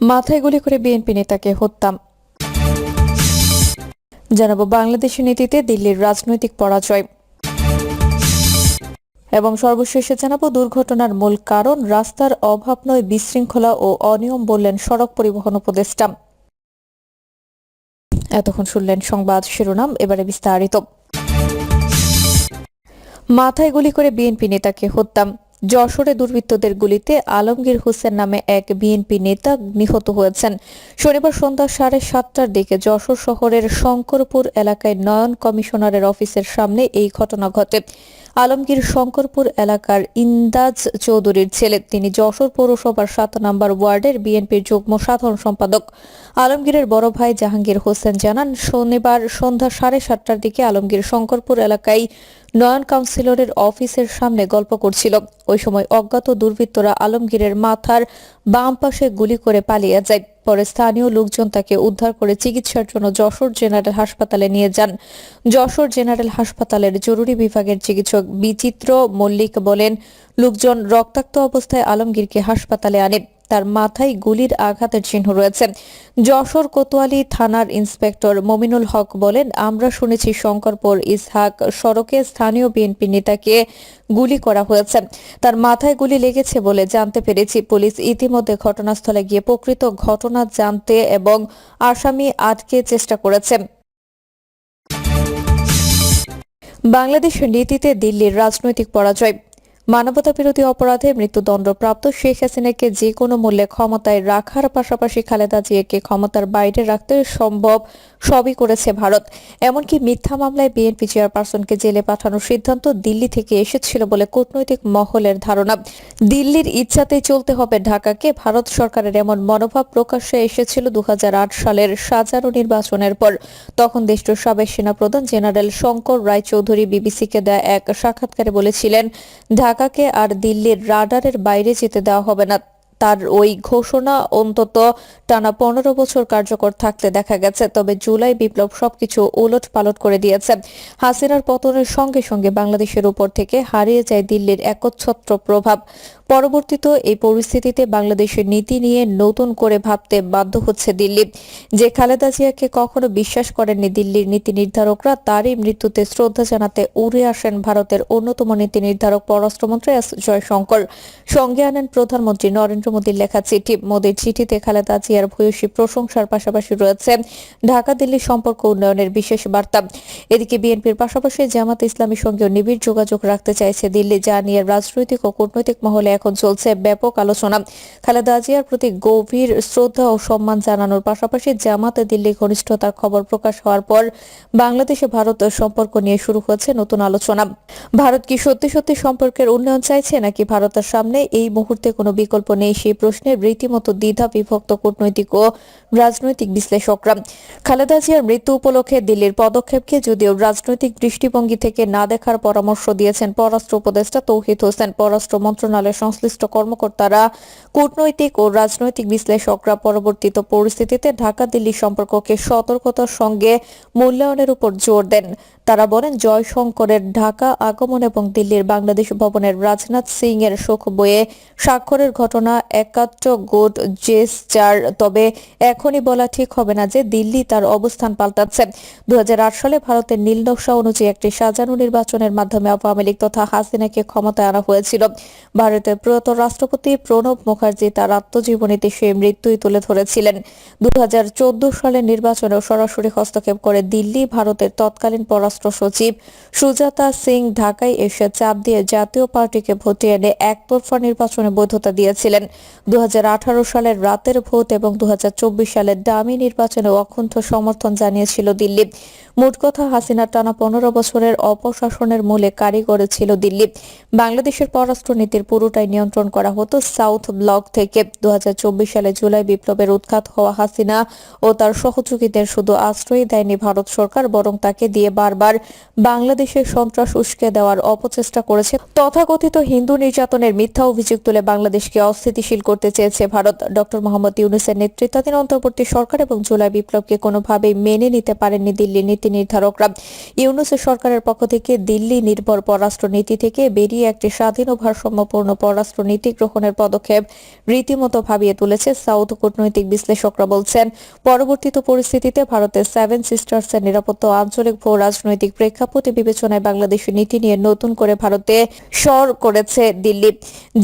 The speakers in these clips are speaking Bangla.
মাথায় গুলি করে বিএনপি নেতাকে হত্যা। জানাব বাংলাদেশের নীতিতে দিল্লির রাজনৈতিক পরাজয়। এবং সর্বশেষে জানাব দুর্ঘটনার মূল কারণ, রাস্তার অভাব নয়, বিশৃঙ্খলা ও অনিয়ম বললেন সড়ক পরিবহন উপদেষ্টা। এতক্ষণ শুনলেন সংবাদ শিরোনাম, এবারে বিস্তারিত। মাথায় গুলি করে বিএনপি নেতাকে হত্যা। যশোরে দুর্বৃত্তদের গুলিতে আলমগীর হোসেন নামে এক বিএনপি নেতা নিহত হয়েছেন। শনিবার সন্ধ্যা সাড়ে সাতটার দিকে যশোর শহরের শঙ্করপুর এলাকায় নয়ন কমিশনারের অফিসের সামনে এই ঘটনা ঘটে। আলমগীর শঙ্করপুর এলাকার ইন্দাজ চৌধুরীর ছেলে। তিনি যশোর পৌরসভার সাত নম্বর ওয়ার্ডের বিএনপির যুগ্ম সাধারণ সম্পাদক। আলমগীরের বড় ভাই জাহাঙ্গীর হোসেন জানান, শনিবার সন্ধ্যা সাড়ে সাতটার দিকে আলমগীর শঙ্করপুর এলাকায় নয়ন কাউন্সিলরের অফিসের সামনে গল্প করছিল। ওই সময় অজ্ঞাত দুর্বৃত্তরা আলমগীরের মাথার বাম পাশে গুলি করে পালিয়ে যায়। পরে স্থানীয় লোকজন তাকে উদ্ধার করে চিকিৎসার জন্য যশোর জেনারেল হাসপাতালে নিয়ে যান। যশোর জেনারেল হাসপাতালের জরুরি বিভাগের চিকিৎসক বিচিত্র মল্লিক বলেন, লোকজন রক্তাক্ত অবস্থায় আলমগীরকে হাসপাতালে আনে তার মাথায় গুলির আঘাতের চিহ্ন রয়েছে। যশোর কোতোয়ালি থানার ইন্সপেক্টর মমিনুল হক বলেন, আমরা শুনেছি শঙ্করপুর ইসহাক সড়কে স্থানীয় বিএনপি নেতাকে গুলি করা হয়েছে। তার মাথায় গুলি লেগেছে বলে জানতে পেরেছি। পুলিশ ইতিমধ্যে ঘটনাস্থলে গিয়ে প্রকৃত ঘটনা জানতে এবং আসামি আটকে চেষ্টা করেছে। বাংলাদেশের নীতিতে দিল্লির রাজনৈতিক পরাজয়। মানবতা বিরোধী অপরাধে মৃত্যুদণ্ডপ্রাপ্ত শেখ হাসিনাকে যে কোনো মূল্যে ক্ষমতায় রাখার পাশাপাশি খালেদা জিয়াকে ক্ষমতার বাইরে রাখতে সম্ভব সবই করেছে ভারত। এমনকি মিথ্যা মামলায় বিএনপি চেয়ারপারসনকে জেলে পাঠানোর সিদ্ধান্ত দিল্লি থেকে এসেছিল বলে কূটনৈতিক মহলের ধারণা। দিল্লির ইচ্ছাতেই চলতে হবে ঢাকাকে। ভারত সরকারের এমন মনোভাব প্রকাশ্যে এসেছিল দু হাজার আট সালের সাজারো নির্বাচনের পর। তখন দেশটির সাবেক সেনাপ্রধান জেনারেল শঙ্কর রায়চৌধুরী বিবিসিকে দেয়া এক সাক্ষাৎকারে বলেছিলেন ঢাকাকে আর দিল্লির রাডারের বাইরে যেতে দেওয়া হবে না। তার ওই ঘোষণা অন্তত টানা পনেরো বছর কার্যকর থাকতে দেখা গেছে, তবে জুলাই বিপ্লব সবকিছু ওলট পালট করে দিয়েছে। হাসিনার পতনের সঙ্গে সঙ্গে বাংলাদেশের উপর থেকে হারিয়ে যায় দিল্লির একচ্ছত্র প্রভাব। পরবর্তীতে এই পরিস্থিতিতে বাংলাদেশের নীতি নিয়ে নতুন করে ভাবতে বাধ্য হচ্ছে দিল্লি। যে খালেদা জিয়াকে কখনো বিশ্বাস করেননি দিল্লির নীতি নির্ধারকরা, তারই মৃত্যুতে শ্রদ্ধা জানাতে উড়ে আসেন ভারতের অন্যতম নীতি নির্ধারক পররাষ্ট্রমন্ত্রী এস জয়শঙ্কর। সঙ্গে আনেন প্রধানমন্ত্রী নরেন্দ্র মোদীর লেখা চিঠি, মোদীর চিঠিতে খালেদা জিয়ার ভূয়সী প্রশংসার পাশাপাশি রয়েছে ঢাকা দিল্লি সম্পর্ক উন্নয়নের বিশেষ বার্তা। এদিকে বিএনপির পাশাপাশি জামাত ইসলামীর সঙ্গেও নিবিড় যোগাযোগ রাখতে চাইছে দিল্লি, যা নিয়ে রাজনৈতিক ও কূটনৈতিক মহলে এখন চলছে ব্যাপক আলোচনা। খালেদা জিয়ার প্রতি গভীর শ্রদ্ধা ও সম্মান জানানোর পাশাপাশি জামাতে দিল্লি ঘনিষ্ঠতার খবর প্রকাশ হওয়ার পর বাংলাদেশে ভারত সম্পর্ক নিয়ে শুরু হয়েছে নতুন আলোচনা। ভারত কি সত্যি সত্যি সম্পর্কের উন্নয়ন চাইছে, নাকি ভারতের সামনে এই মুহূর্তে কোনো বিকল্প নেই? সেই প্রশ্নে রীতিমতো দ্বিধা বিভক্ত কূটনৈতিক ও রাজনৈতিক বিশ্লেষকরা। খালেদা জিয়ার মৃত্যু উপলক্ষে দিল্লির পদক্ষেপকে যদিও রাজনৈতিক দৃষ্টিভঙ্গি থেকে না দেখার পরামর্শ দিয়েছেন পররাষ্ট্র উপদেষ্টা তৌহিদ হোসেন। পররাষ্ট্র মন্ত্রণালয়ের সংশ্লিষ্ট কর্মকর্তারা, কূটনৈতিক ও রাজনৈতিক বিশ্লেষকরা পরবর্তীত পরিস্থিতিতে ঢাকা দিল্লি সম্পর্ককে সতর্কতার সঙ্গে মূল্যায়নের উপর জোর দেন। তারা বলেন, জয়শঙ্করের ঢাকা আগমন এবং দিল্লির বাংলাদেশ ভবনের রাজনাথ সিং এর শোক বয়ে স্বাক্ষরের ঘটনা একাত্র গুড জেস্টার তবে এখনই বলা ঠিক হবে না যে দিল্লি তার অবস্থান পাল্টাচ্ছে। দু হাজার আট সালে ভারতের নীল নকশা অনুযায়ী একটি সাজানো নির্বাচনের মাধ্যমে আওয়ামী লীগ তথা হাসিনাকে ক্ষমতায় আনা হয়েছিল। ভারতের প্রয়াত রাষ্ট্রপতি প্রণব মুখার্জি তার আত্মজীবনীতে সে মৃত্যুই তুলে ধরেছিলেন। দু সালের নির্বাচনেও সরাসরি হস্তক্ষেপ করে দিল্লি ভারতের তৎকালীন পররাষ্ট্র সচিব সুজাতা সিং ঢাকায় এসে চাপ দিয়ে জাতীয় পার্টিকে ভোটে এনে একতরফা নির্বাচনে বৈধতা দিয়েছিলেন। দু হাজার আঠারো সালের রাতের ভোট এবং দু হাজার চব্বিশ সালের দামি নির্বাচনে অকুণ্ঠ সমর্থন জানিয়েছিল দিল্লি। মোট কথা, হাসিনার টানা পনেরো বছরের অপশাসনের মূলে কারিগরে ছিল দিল্লি। বাংলাদেশের পররাষ্ট্রনীতির পুরোটাই নিয়ন্ত্রণ করা হতো সাউথ ব্লক থেকে। দু সালে জুলাই বিপ্লবের উৎখাত হওয়া হাসিনা ও তার সহযোগীদের শুধু আশ্রয় দেয়নি ভারত সরকার, বরং তাকে দিয়ে বারবার বাংলাদেশের সন্ত্রাস উস্কে দেওয়ার অপচেষ্টা করেছে। তথাকথিত হিন্দু নির্যাতনের মিথ্যা অভিযোগ তুলে বাংলাদেশকে অস্থিতিশীল স্থিতিশীল করতে চেয়েছে ভারত। ডক্টর মোহাম্মদ ইউনুসের নেতৃত্বাধীন অন্তর্বর্তী সরকার এবং জুলাই বিপ্লবকে কোনোভাবেই মেনে নিতে পারেননি দিল্লির নীতি নির্ধারকরা। ইউনুসের সরকারের পক্ষ থেকে দিল্লি নির্ভর পররাষ্ট্র নীতি থেকে বেরিয়ে একটি স্বাধীন ও ভারসাম্যপূর্ণ পররাষ্ট্র নীতি গ্রহণের পদক্ষেপ রীতিমতো ভাবিয়ে তুলেছে সাউথ কূটনৈতিক বিশ্লেষকরা বলছেন, পরবর্তীত পরিস্থিতিতে ভারতের সেভেন সিস্টার্সের নিরাপত্তা আঞ্চলিক ভূ রাজনৈতিক প্রেক্ষাপটে বিবেচনায় বাংলাদেশের নীতি নিয়ে নতুন করে ভারতে স্বর করেছে দিল্লি।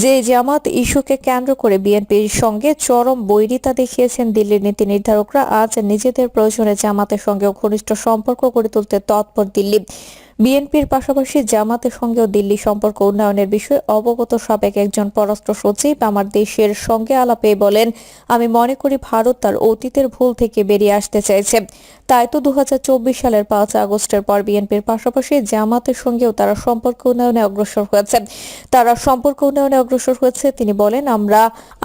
যে জামাত ইস্যুকে কেন্দ্র করে বিএনপির সঙ্গে চরম বৈরিতা দেখিয়েছেন দিল্লির নীতি নির্ধারকরা। আজ নিজেদের প্রয়োজনে জামাতের সঙ্গে ঘনিষ্ঠ সম্পর্ক গড়ে তুলতে তৎপর দিল্লি। বিএনপির পাশাপাশি জামাতের সঙ্গেও দিল্লি সম্পর্ক উন্নয়নের বিষয়ে অবগত সাবেক একজন পররাষ্ট্র সচিব আমার দেশের সঙ্গে আলাপে বলেন, আমি মনে করি ভারত তার অতীতের ভুল থেকে বেরিয়ে আসতে চাইছে। তাই তো দু সালের পাঁচ আগস্টের পর বিএনপির পাশাপাশি জামাতের সঙ্গেও তারা সম্পর্ক উন্নয়নে অগ্রসর হয়েছে। তারা সম্পর্ক উন্নয়নে অগ্রসর হয়েছে। তিনি বলেন, আমরা,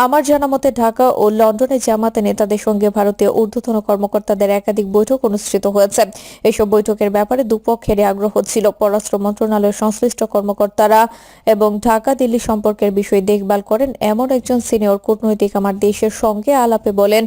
আমার জানামতে ঢাকা ও লন্ডনে জামাতে নেতাদের সঙ্গে ভারতীয় ঊর্ধ্বতন কর্মকর্তাদের একাধিক বৈঠক অনুষ্ঠিত হয়েছে। এসব বৈঠকের ব্যাপারে দুপক্ষেরই আগ্রহ ছিল পররাষ্ট্র মন্ত্রণালয়ের সংশ্লিষ্ট কর্মকর্তারা এবং ঢাকা দিল্লি সম্পর্কের বিষয়ে দেখভাল করেন। এমন একজন সিনিয়র কূটনৈতিক আমার দেশের সঙ্গে আলাপে বলেন,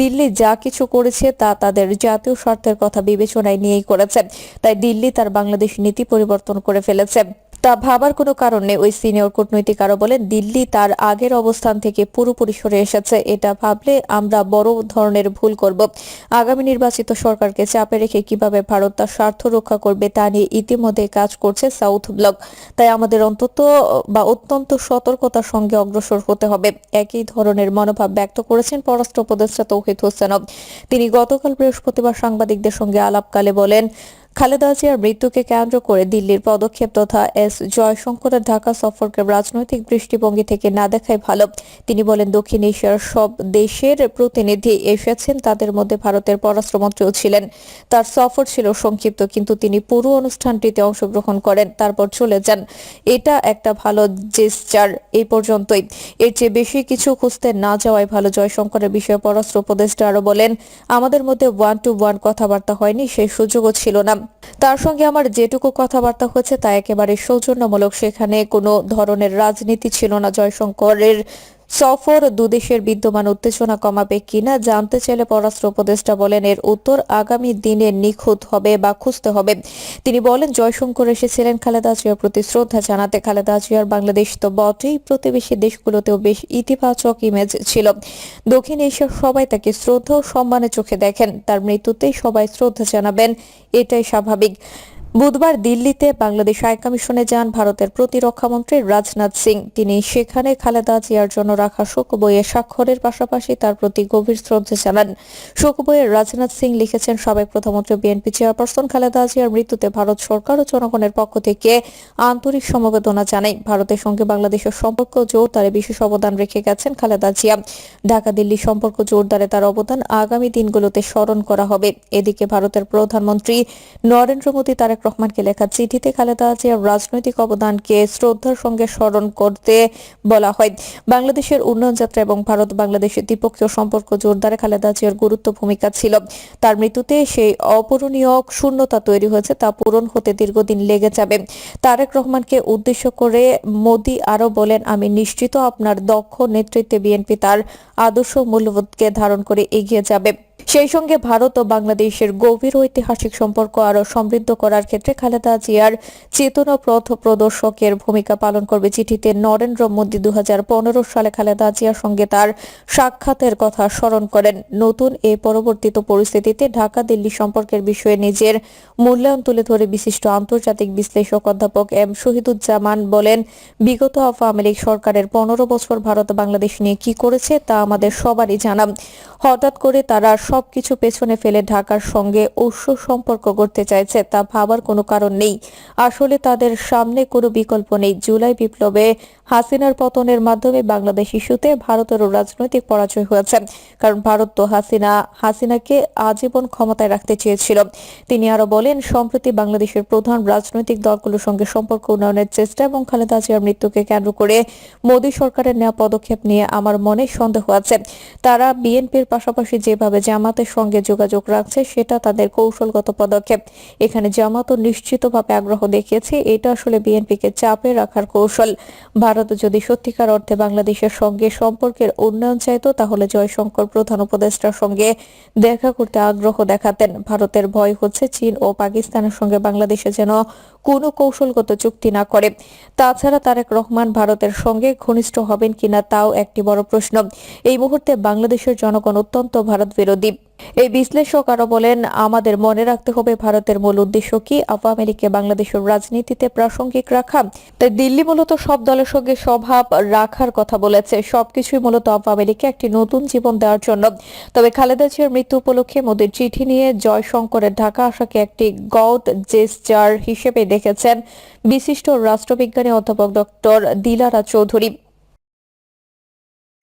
দিল্লি যা কিছু করেছে তা তাদের জাতীয় স্বার্থের কথা বিবেচনায় নিয়েই করেছে। তাই দিল্লি তার বাংলাদেশ নীতি পরিবর্তন করে ফেলেছে। তা ভাবার কোনো কারণ ওই সিনিয়র কূটনৈতিক আরও বলেন, দিল্লি তার আগের অবস্থান থেকে পুরোপুরি সরে এসেছে। এটা ভাবলে আমরা বড় ধরনের ভুল করব। আগামী নির্বাচিত সরকারকে চাপে রেখে কীভাবে ভারত তার স্বার্থ রক্ষা করবে তা নিয়ে ইতিমধ্যে কাজ করছে সাউথ ব্লক। তাই আমাদের অন্তত বা অত্যন্ত সতর্কতার সঙ্গে অগ্রসর হতে হবে। একই ধরনের মনোভাব ব্যক্ত করেছেন পররাষ্ট্র উপদেষ্টা তৌহিদ হোসেনব তিনি গতকাল বৃহস্পতিবার সাংবাদিকদের সঙ্গে আলাপকালে বলেন খালেদা জিয়ার মৃত্যুকে কেন্দ্র করে দিল্লির পদক্ষেপ তথা এস জয়শঙ্করের ঢাকা সফরকে রাজনৈতিক দৃষ্টিভঙ্গি থেকে না দেখাই ভালো। তিনি বলেন, দক্ষিণ এশিয়ার সব দেশের প্রতিনিধি এসেছেন, তাদের মধ্যে ভারতের পররাষ্ট্রমন্ত্রীও ছিলেন। তার সফর ছিল সংক্ষিপ্ত, কিন্তু তিনি পুরো অনুষ্ঠানটিতে অংশগ্রহণ করেন, তারপর চলে যান। এটা একটা ভালো জেস্টার এই পর্যন্তই। এর চেয়ে বেশি কিছু খুঁজতে না যাওয়াই ভালো, জয়শঙ্করের বিষয়ে পররাষ্ট্র উপদেষ্টা আরও বলেন, আমাদের মধ্যে ওয়ান টু ওয়ান কথাবার্তা হয়নি, সেই সুযোগও ছিল না। তার সঙ্গে আমার যেটুকু কথাবার্তা হয়েছে তা একেবারে সৌজন্যমূলক। সেখানে কোনো ধরনের রাজনীতি ছিল না জয়শঙ্করের সফর, দুদেশের বিদ্যমান উত্তেজনা কমাবে কিনা জানতে চাইলে পররাষ্ট্র উপদেষ্টা বলেন, এর উত্তর আগামী দিনে নিখুঁত হবে বা খুঁজতে হবে। তিনি বলেন, জয়শঙ্কর এসেছিলেন খালেদা জিয়ার প্রতি শ্রদ্ধা জানাতে। খালেদা জিয়ার বাংলাদেশ তো বটেই, প্রতিবেশী দেশগুলোতেও বেশ ইতিবাচক ইমেজ ছিল। দক্ষিণ এশিয়ার সবাই তাকে শ্রদ্ধা ও সম্মানের চোখে দেখেন। তার মৃত্যুতে সবাই শ্রদ্ধা জানাবেন, এটাই স্বাভাবিক। বুধবার দিল্লিতে বাংলাদেশ হাইকমিশনে যান ভারতের প্রতিরক্ষামন্ত্রী রাজনাথ সিং। তিনি সেখানে খালেদা জিয়ার জন্য রাখা শোক বইয়ে স্বাক্ষরের পাশাপাশি তার প্রতি গভীর শ্রদ্ধা জানান। শোক বইয়ে রাজনাথ সিং লিখেছেন, সাবেক প্রধানমন্ত্রী বিএনপি চেয়ারপারসন খালেদা জিয়ার মৃত্যুতে ভারত সরকার ও জনগণের পক্ষ থেকে আন্তরিক সমবেদনা জানাই। ভারতের সঙ্গে বাংলাদেশের সম্পর্ক জোরদারে বিশেষ অবদান রেখে গেছেন খালেদা জিয়া। ঢাকা, দিল্লি সম্পর্ক জোরদারে তার অবদান আগামী দিনগুলোতে স্মরণ করা হবে। এদিকে ভারতের প্রধানমন্ত্রী নরেন্দ্র মোদী তারেক রহমানকে লেখা চিঠিতে খালেদা জিয়ার রাজনৈতিক অবদানকে শ্রদ্ধার সঙ্গে স্মরণ করতে বলা হয়। বাংলাদেশের উন্নয়ন যাত্রা এবং ভারত বাংলাদেশের দ্বিপক্ষীয় সম্পর্ক জোরদারে খালেদা জিয়ার গুরুত্ব ভূমিকা ছিল। তার মৃত্যুতে সেই অপূরণীয় শূন্যতা তৈরি হয়েছে, তা পূরণ হতে দীর্ঘদিন লেগে যাবে। তারেক রহমানকে উদ্দেশ্য করে মোদি আরও বলেন, আমি নিশ্চিত আপনার দক্ষ নেতৃত্বে বিএনপি তার আদর্শ মূল্যবোধকে ধারণ করে এগিয়ে যাবে। সেই সঙ্গে ভারত ও বাংলাদেশের গভীর ঐতিহাসিক সম্পর্ক আরও সমৃদ্ধ করার ক্ষেত্রে খালেদা জিয়ার চেতনা প্রদর্শকের ভূমিকা পালন করবে চিঠিতে নরেন্দ্র মোদী দুহাজার পনেরো সালে খালেদা জিয়ার সঙ্গে তার সাক্ষাতের কথা স্মরণ করেন। নতুন এ পরবর্তীত পরিস্থিতিতে ঢাকা দিল্লি সম্পর্কের বিষয়ে নিজের মূল্যায়ন তুলে ধরে বিশিষ্ট আন্তর্জাতিক বিশ্লেষক অধ্যাপক এম শহীদুজ্জামান বলেন, বিগত আওয়ামী লীগ সরকারের পনেরো বছর ভারত বাংলাদেশ নিয়ে কি করেছে তা আমাদের সবারই জানা। হঠাৎ করে তারা সবকিছু পেছনে ফেলে ঢাকার সঙ্গে উৎস সম্পর্ক করতে চাইছে, তা ভাবার কোনো কারণ নেই। আসলে তাদের সামনে কোনো বিকল্প নেই। জুলাই বিপ্লবে হাসিনার পতনের মাধ্যমে বাংলাদেশ ইস্যুতে ভারতেরও রাজনৈতিক পরাজয় হয়েছে, কারণ ভারত তো হাসিনা, হাসিনাকে আজীবন ক্ষমতায় রাখতে চেয়েছিল। তিনি আরও বলেন, সম্প্রতি বাংলাদেশের প্রধান রাজনৈতিক দলগুলোর সঙ্গে সম্পর্ক উন্নয়নের চেষ্টা এবং খালেদা জিয়ার মৃত্যুকে কেন্দ্র করে মোদী সরকারের নেওয়া পদক্ষেপ নিয়ে আমার মনে সন্দেহ আছে। তারা বিএনপির পাশাপাশি যেভাবে জামাতের সঙ্গে যোগাযোগ রাখছে, সেটা তাদের কৌশলগত পদক্ষেপ। এখানে জামাতও নিশ্চিতভাবে আগ্রহ দেখিয়েছে, এটা আসলে বিএনপিকে চাপে রাখার কৌশল। ভারত যদি সত্যিকার অর্থে বাংলাদেশের সঙ্গে সম্পর্কের উন্নয়ন চাইতো, তাহলে জয়শঙ্কর প্রধান উপদেষ্টার সঙ্গে দেখা করতে আগ্রহ দেখাতেন। ভারতের ভয় হচ্ছে চীন ও পাকিস্তানের সঙ্গে বাংলাদেশে যেন কোনো কৌশলগত চুক্তি না করে। তাছাড়া তারেক রহমান ভারতের সঙ্গে ঘনিষ্ঠ হবেন কিনা, তাও একটি বড় প্রশ্ন। এই মুহূর্তে বাংলাদেশের জনগণ অত্যন্ত ভারত বিরোধী। এই বিশ্লেষক আরও বলেন, আমাদের মনে রাখতে হবে ভারতের মূল উদ্দেশ্য কি? আওয়ামী লীগকে বাংলাদেশের রাজনীতিতে প্রাসঙ্গিক রাখা? তাই দিল্লি মূলত সব দলের সঙ্গে স্বভাব রাখার কথা বলেছে। সবকিছুই মূলত আওয়ামী লীগকে একটি নতুন জীবন দেওয়ার জন্য। তবে খালেদা জিয়ার মৃত্যু উপলক্ষে মোদীর চিঠি নিয়ে জয়শঙ্করের ঢাকা আসাকে একটি গড জেস্টার হিসেবে দেখেছেন বিশিষ্ট রাষ্ট্রবিজ্ঞানী অধ্যাপক ডক্টর দিলারা চৌধুরী।